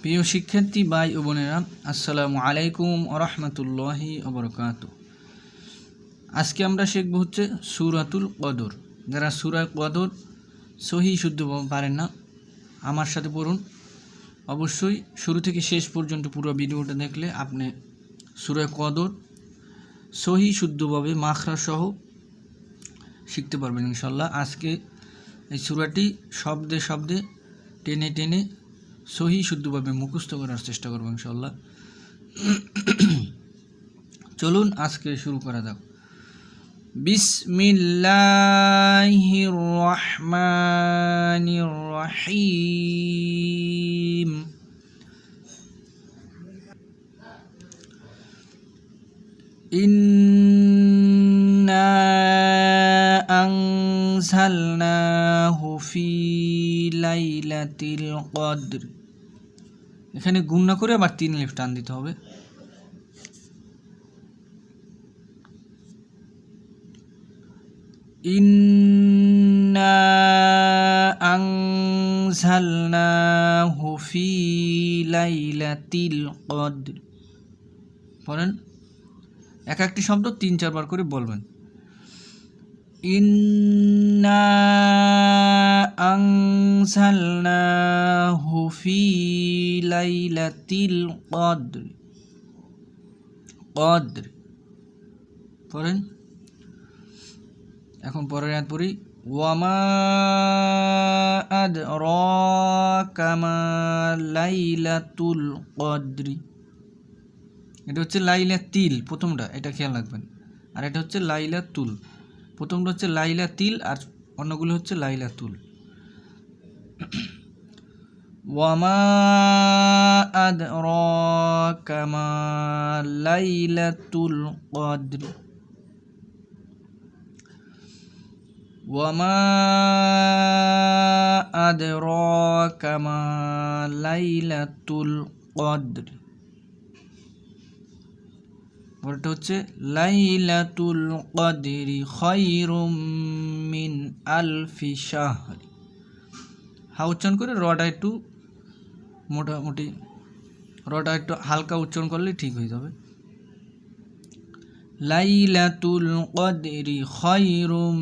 প্রিয় শিক্ষার্থী, ভাই ও বোনেরা, আসসালামু আলাইকুম রহমতুল্লাহি অবরকাত আজকে আমরা শিখব হচ্ছে সুরাতুল কদর। যারা সুরা কদর সহি শুদ্ধ পারেন না, আমার সাথে পড়ুন। অবশ্যই শুরু থেকে শেষ পর্যন্ত পুরো ভিডিওটা দেখলে আপনি সুরা কদর সহি শুদ্ধভাবে মাখরা সহ শিখতে পারবেন ইনশাল্লাহ আজকে এই সুরাটি শব্দে শব্দে টেনে টেনে সহি শুদ্ধভাবে মুখস্থ করার চেষ্টা করব ইনশাল্লাহ চলুন আজকে শুরু করা যাক। বিসমিল্লাহির ইন আনজালনাহু ফি লাইলাতিল কদর এখানে গুণ না করে আবার তিন লিফট টান দিতে হবে। ইন্না আনজালনাহু ফি লাইলাতিল কদর। পড়েন, এক একটি শব্দ তিন চারবার করে বলবেন। ইন্না আনজালনাহু ফি লাইলাতিল কদর কদর পড়েন। এখন পরের আয়াত পড়ি। ওয়ামা আদরাকা মা লাইলাতুল কদরি এটা হচ্ছে লাইলা তিল প্রথমটা, এটা খেয়াল রাখবেন। আর এটা হচ্ছে লাইলা তুল প্রথমটা হচ্ছে লাইলা তিল আর অন্যগুলো হচ্ছে লাইলা তুল। ওয়ামা আদ আদরাকামা লাইলাতুল কদর। ওয়ামা আদ র আদরাকামা লাইলাতুল কদর। পরেরটা হচ্ছে, লাইলাতুল কদরি খৈরুম মিন আলফি শাহরি। হা উচ্চারণ করে রটা একটু মোটামুটি রটা একটু হালকা উচ্চারণ করলে ঠিক হয়ে যাবে। লাইলাতুল কদরি খৈরুম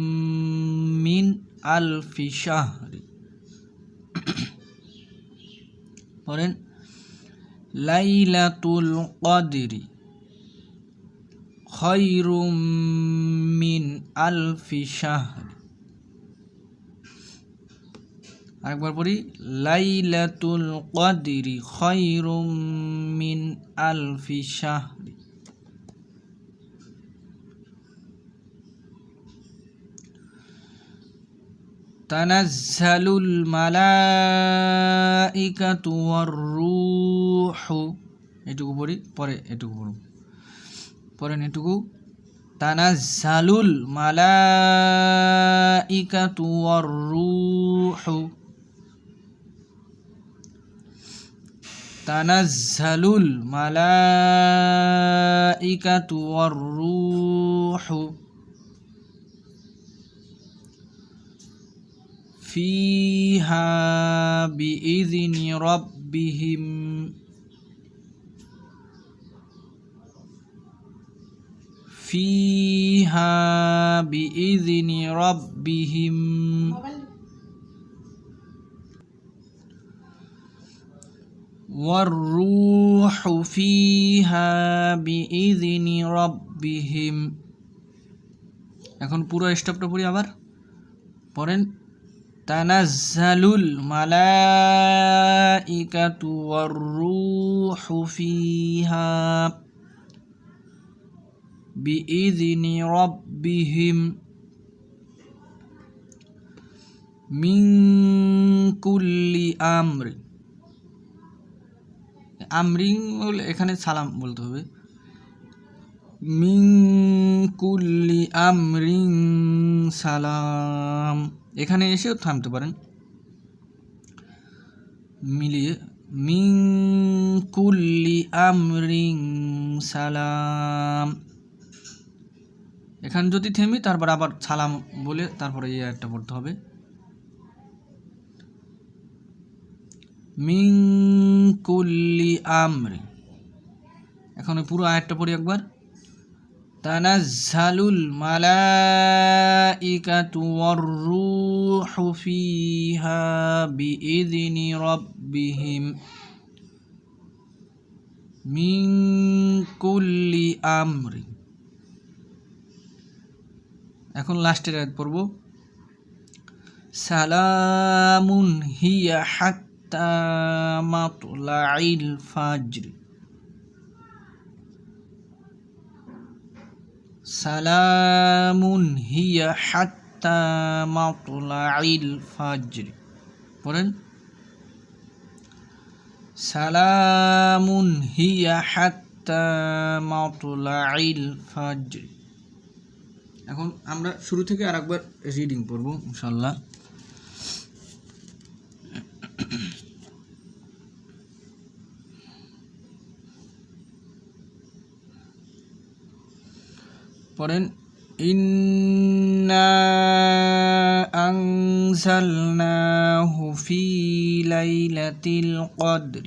মিন আলফি শাহরি। পড়েন লাইলাতুল কদরি খৈরুম মিন আলফি শাহরি আরেকবার পড়ি লাইলাতুল কদরি খৈরুম মিন আলফি শাহরি تنزل الملائكة والروح এটুকু পড়ি পরে এটুকু পড়ব পরেন এটুকু তানাজ্জালুল মালাইকাতু ওয়ার রূহু তানাজ্জালুল মালাইকাতু ওয়ার রূহু فيها بإذن ربهم فيها بإذن ربهم والروح فيها بإذن ربهم এখন পুরো স্টপটা পড়ি আবার পড়েন تنزل الملائكة والروح فيها بإذن বিইذনি রব্বিহিম মিন কুল্লি আমরি আমরিং বলে এখানে সালাম বলতে হবে। মিং কুল্লি আমরিং সালাম। এখানে এসেও থামতে পারেন। মিলিয়ে মিং কুল্লি আমরিং সালাম। এখানে যদি থেমি, তারপর আবার সালাম বলে তারপরে এই একটা পড়তে হবে। মিং কুল্লি আমরি। এখন পুরো আয়াতটা পড়ি একবার। তানাজ্জালুল মালাইকাতু ওয়ার-রূহু ফিহা বিইذনি রাব্বিহিম। মিন কুল্লি আমরি। এখন লাস্টের আয়াত পড়ব। সালামুন হিয়া হাত্তা মাতলাইল ফাজর। সালামুন হিয়া হাত্তা মাতলাইল ফাজর। পড়েন। সালামুন হিয়া হাত্তা মাতলাইল ফাজর। এখন আমরা শুরু থেকে আরেকবার রিডিং পড়ব ইনশাল্লাহ পড়েন ইন্না আনজালনাহু ফি লাইলাতিল কদর।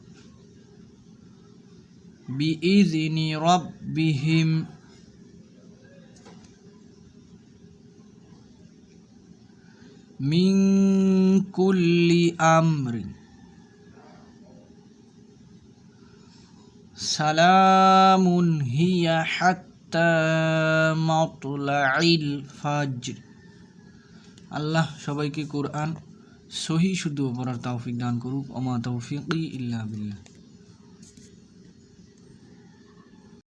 বিইজনি রব্বিহিম মিন কুল্লি আমরি সালামুন হিয়া হাত্তা মাতলাইল ফাজর আল্লাহ সবাইকে কোরআন সহি শুদ্ধ অপরার তৌফিক দান করুক অমা তৌফিক ইল্লা বিল্লাহ।